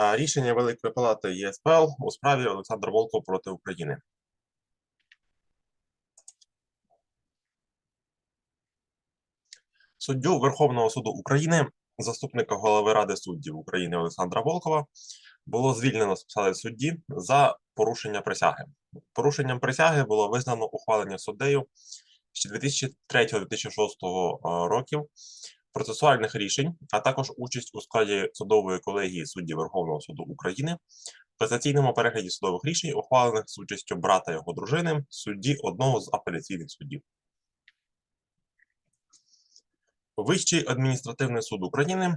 Е, Рішення Великої Палати ЄСПЛ у справі Олександр Волков проти України. Суддю Верховного суду України, заступника голови Ради суддів України Олександра Волкова, було звільнено з посади судді за порушення присяги. Порушенням присяги було визнано ухвалення суддею ще 2003-2006 років процесуальних рішень, а також участь у складі судової колегії суддів Верховного суду України в касаційному перегляді судових рішень, ухвалених з участю брата його дружини, судді одного з апеляційних судів. Вищий адміністративний суд України,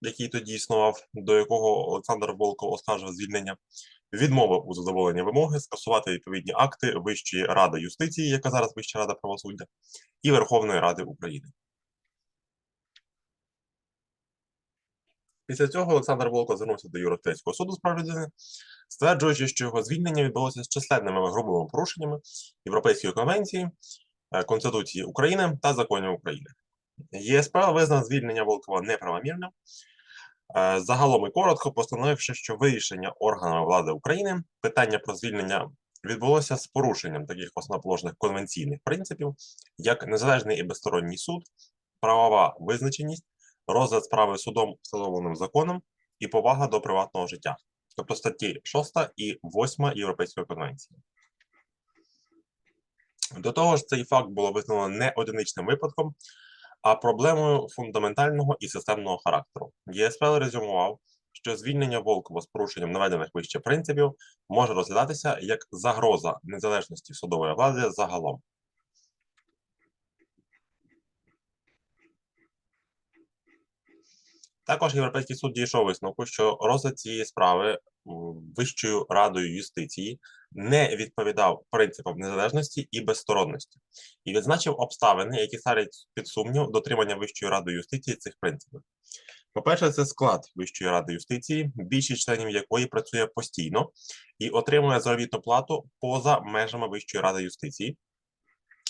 який тоді існував, до якого Олександр Волков оскаржив звільнення, відмовив у задоволенні вимоги скасувати відповідні акти Вищої ради юстиції, яка зараз Вища рада правосуддя, і Верховної Ради України. Після цього Олександр Волков звернувся до Європейського суду з прав людини, стверджуючи, що його звільнення відбулося з численними грубими порушеннями Європейської конвенції, е, Конституції України та законів України. ЄСПЛ визнав звільнення Волкова неправомірним. Е, Загалом і коротко постановивши, що вирішення органами влади України питання про звільнення відбулося з порушенням таких основоположних конвенційних принципів, як незалежний і безсторонній суд, правова визначеність, розгляд справи судом встановленим законом і повага до приватного життя, тобто статті 6 і 8 Європейської конвенції. До того ж, цей факт було визнано не одиничним випадком, а проблемою фундаментального і системного характеру. ЄСПЛ резюмував, що звільнення Волкова з порушенням наведених вище принципів може розглядатися як загроза незалежності судової влади загалом. Також Європейський суд дійшов висновку, що розгляд цієї справи Вищою радою юстиції не відповідав принципам незалежності і безсторонності, і відзначив обставини, які ставлять під сумнів дотримання Вищою радою юстиції цих принципів. По-перше, це склад Вищої ради юстиції, більшість членів якої працює постійно і отримує заробітну плату поза межами Вищої ради юстиції.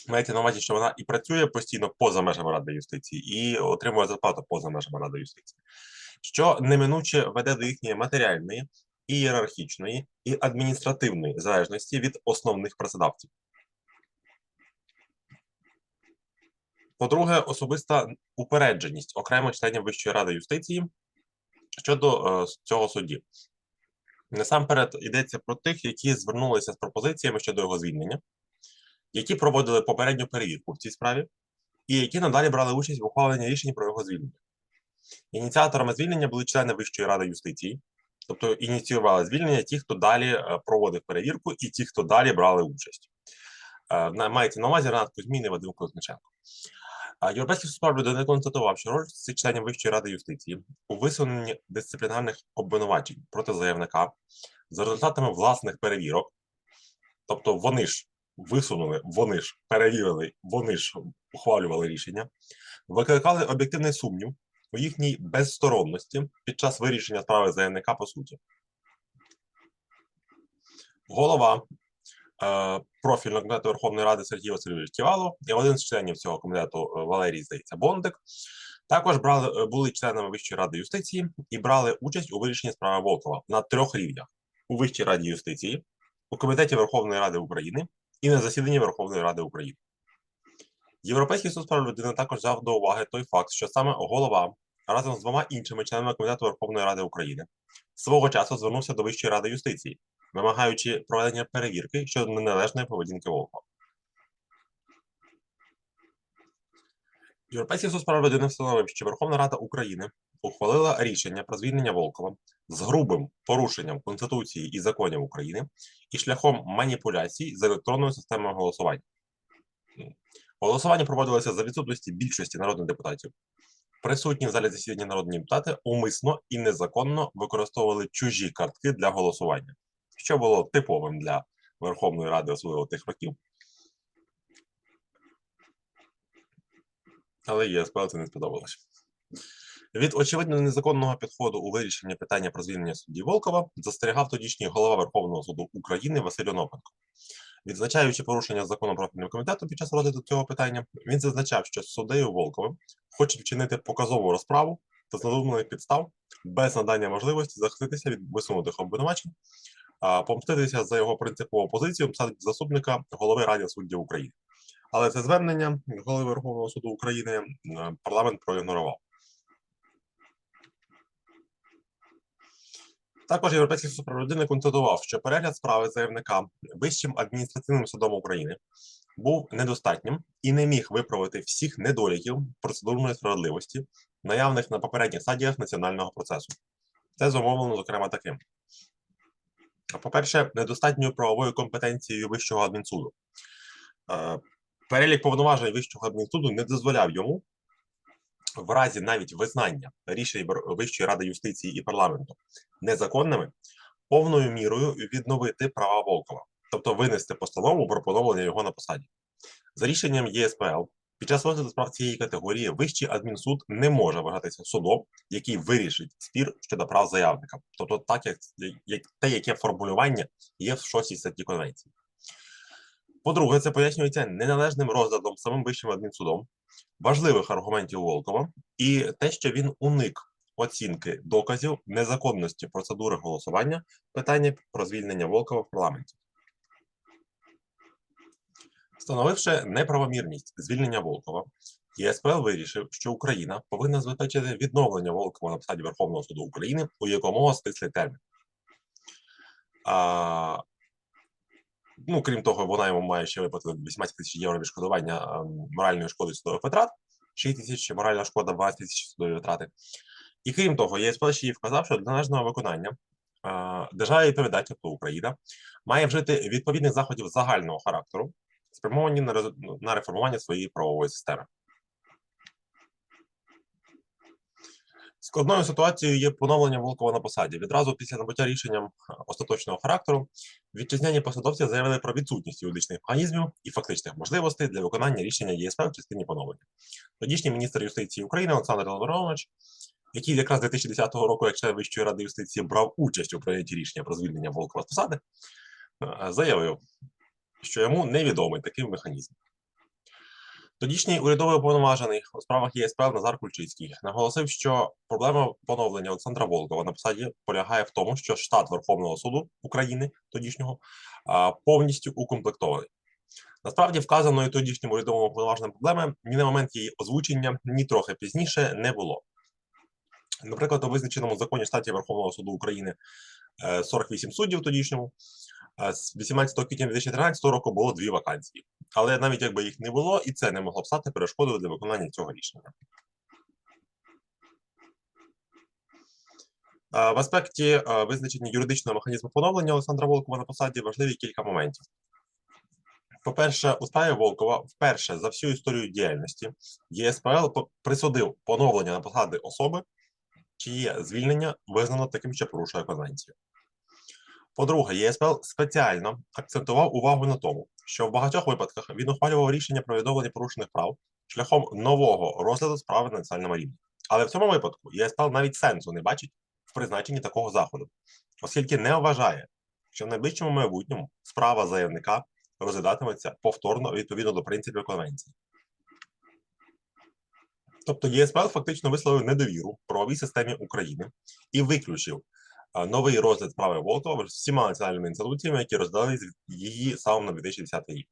Мається на увазі, що вона і працює постійно поза межами Ради юстиції, і отримує зарплату поза межами Ради юстиції, що неминуче веде до їхньої матеріальної, і ієрархічної, і адміністративної залежності від основних працедавців. По-друге, особиста упередженість окремо членів Вищої ради юстиції щодо е, цього судді. Насамперед йдеться про тих, які звернулися з пропозиціями щодо його звільнення, які проводили попередню перевірку в цій справі, і які надалі брали участь в ухваленні рішень про його звільнення. Ініціаторами звільнення були члени Вищої ради юстиції, тобто ініціювали звільнення ті, хто далі е, проводив перевірку, і ті, хто далі брали участь. Е, Мається на увазі Ренат Кузьмін і Вадим Кузьмиченко. А Європейський суд людини констатував, що роль цих членів Вищої ради юстиції у висуненні дисциплінарних обвинувачень проти заявника за результатами власних перевірок, тобто вони ж висунули, вони ж перевірили, вони ж ухвалювали рішення, викликали об'єктивний сумнів у їхній безсторонності під час вирішення справи заявника по суті. Голова е, профільного комітету Верховної Ради Сергій Васильович Ківало і один з членів цього комітету е, Валерій здається Бондик. Також брали, е, були членами Вищої ради юстиції і брали участь у вирішенні справи Волкова на трьох рівнях: у Вищій раді юстиції, у Комітеті Верховної Ради України і на засіданні Верховної Ради України. Європейський суд прав людини також взяв до уваги той факт, що саме голова разом з двома іншими членами Комітету Верховної Ради України свого часу звернувся до Вищої ради юстиції, вимагаючи проведення перевірки щодо неналежної поведінки Волкова. Європейський суд з людини встановив, що Верховна Рада України ухвалила рішення про звільнення Волкова з грубим порушенням Конституції і законів України і шляхом маніпуляцій з електронною системою голосування. Голосування проводилося за відсутності більшості народних депутатів. Присутні в залі засідання народні депутати умисно і незаконно використовували чужі картки для голосування, що було типовим для Верховної Ради, особливо тих років. Але ЄСПЛ це не сподобалось. Від очевидно незаконного підходу у вирішенні питання про звільнення судді Волкова застерігав тодішній голова Верховного суду України Василь Онопенко. Відзначаючи порушення закону профільним комітету під час розгляду цього питання, він зазначав, що суддею Волковим хочуть вчинити показову розправу та з надуманих підстав без надання можливості захиститися від висунутих обвинувачень, помститися за його принципову позицію, посадити заступника голови Ради суддів України. Але це звернення голови Верховного суду України е, парламент проігнорував. Також Європейський суд прав людини констатував, що перегляд справи заявника Вищим адміністративним судом України був недостатнім і не міг виправити всіх недоліків процедурної справедливості, наявних на попередніх стадіях національного процесу. Це зумовлено, зокрема, таким. По-перше, недостатньою правовою компетенцією Вищого адмінсуду. Перелік повноважень Вищого адмінсуду не дозволяв йому в разі навіть визнання рішень Вищої ради юстиції і парламенту незаконними, повною мірою відновити права Волкова, тобто винести постанову про поновлення його на посаді. За рішенням ЄСПЛ, під час розгляду справ цієї категорії Вищий адмінсуд не може вважатися судом, який вирішить спір щодо прав заявника, тобто так як, як те, яке формулювання є в 6 статті Конвенції. По-друге, це пояснюється неналежним розглядом самим Вищим адмінсудом важливих аргументів Волкова і те, що він уник оцінки доказів незаконності процедури голосування питання про звільнення Волкова в парламенті. Встановивши неправомірність звільнення Волкова, ЄСПЛ вирішив, що Україна повинна забезпечити відновлення Волкова на посаді Верховного суду України у якомога стислий термін. А, ну, крім того, вона йому має ще виплатити 18 тисяч євро відшкодування моральної шкоди судових витрат, 6 тисяч моральна шкода, 20 тисяч судові витрати. І крім того, ЄСП ще вказав, що для належного виконання держава відповідає, тобто Україна, має вжити відповідних заходів загального характеру, спрямовані на реформування своєї правової системи. Складною ситуацією є поновлення Волкова на посаді. Відразу після набуття рішенням е, остаточного характеру вітчизняні посадовці заявили про відсутність юридичних механізмів і фактичних можливостей для виконання рішення ЄСП в частині поновлення. Тодішній міністр юстиції України Олександр Лаврович, який якраз 2010 року, як член Вищої ради юстиції, брав участь у прийнятті рішення про звільнення Волкова з посади, е, заявив, що йому невідомий такий механізм. Тодішній урядовий уповноважений у справах ЄСПЛ Назар Кульчицький наголосив, що проблема поновлення Олександра Волкова на посаді полягає в тому, що штат Верховного суду України тодішнього повністю укомплектований. Насправді, вказаної тодішнім урядовим уповноваженим проблеми ні на момент її озвучення, ні трохи пізніше не було. Наприклад, у визначеному законі штаті Верховного суду України е, 48 суддів тодішньому. З 18 квітня 2013 року було дві вакансії. Але навіть якби їх не було, і це не могло б стати перешкодою для виконання цього рішення. В аспекті визначення юридичного механізму поновлення Олександра Волкова на посаді важливі кілька моментів. По-перше, у справі Волкова вперше за всю історію діяльності ЄСПЛ присудив поновлення на посади особи, чиє звільнення визнано таким, що порушує конвенцію. По-друге, ЄСПЛ спеціально акцентував увагу на тому, що в багатьох випадках він ухвалював рішення про відновлення порушених прав шляхом нового розгляду справи на національному рівні. Але в цьому випадку ЄСПЛ навіть сенсу не бачить в призначенні такого заходу, оскільки не вважає, що в найближчому майбутньому справа заявника розглядатиметься повторно відповідно до принципів конвенції. Тобто ЄСПЛ фактично висловив недовіру правовій системі України і виключив новий розгляд справи Волкова з всіма національними інституціями, які роздали її саме на 2010 рік.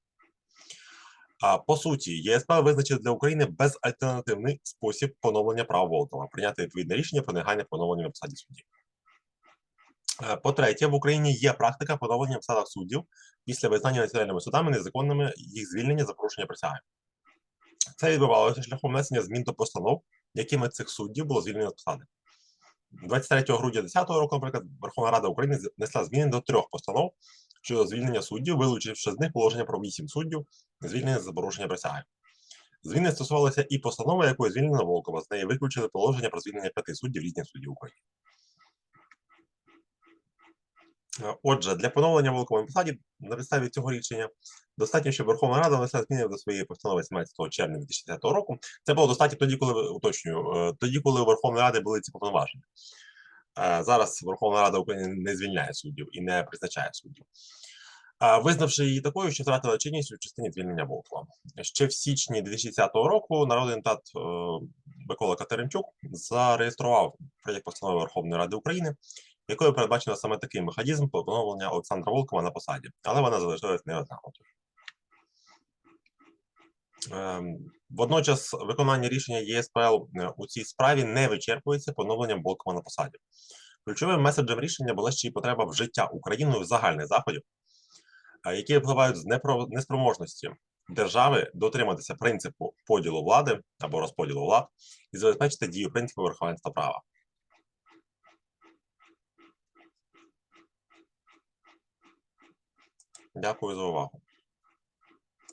По суті, ЄСПЛ визначив для України безальтернативний спосіб поновлення прав Волкова, прийняти відповідне рішення про негайне поновлення на посаді судді. По-третє, в Україні є практика поновлення в посадах суддів після визнання національними судами незаконними їх звільнення за порушення присяги. Це відбувалося шляхом внесення змін до постанов, якими цих суддів було звільнено з посади. 23 грудня 2010 року, наприклад, Верховна Рада України внесла зміни до трьох постанов щодо звільнення суддів, вилучивши з них положення про вісім суддів, звільнення за порушення присяги. Зміни стосувалися і постанови, якою звільнено Волкова. З неї виключили положення про звільнення п'яти суддів різних суддів України. Е, Отже, для поновлення Волкова на посаді на підставі цього рішення достатньо, щоб Верховна Рада внесла зміни до своєї постанови 17 червня 2010 року. Це було достатньо тоді, коли уточнюю, е, тоді, коли Верховної Ради були ці повноваження. Е, Зараз Верховна Рада України не звільняє суддів і не призначає суддів. Визнавши її такою, що втратила чинність у частині звільнення Волкова. Ще в січні 2010 року народний депутат Микола Катеринчук зареєстрував проєкт постанови Верховної Ради України, якою передбачено саме такий механізм поновлення Олександра Волкова на посаді, але вона залишилась нерозглянутою. Ем, Водночас виконання рішення ЄСПЛ е, у цій справі не вичерпується поновленням Волкова на посаді. Ключовим меседжем рішення була ще й потреба вжиття Україною загальних заходів, е, які впливають з неспроможності держави дотриматися принципу поділу влади або розподілу влад і забезпечити дію принципу верховенства права. Дякую за увагу.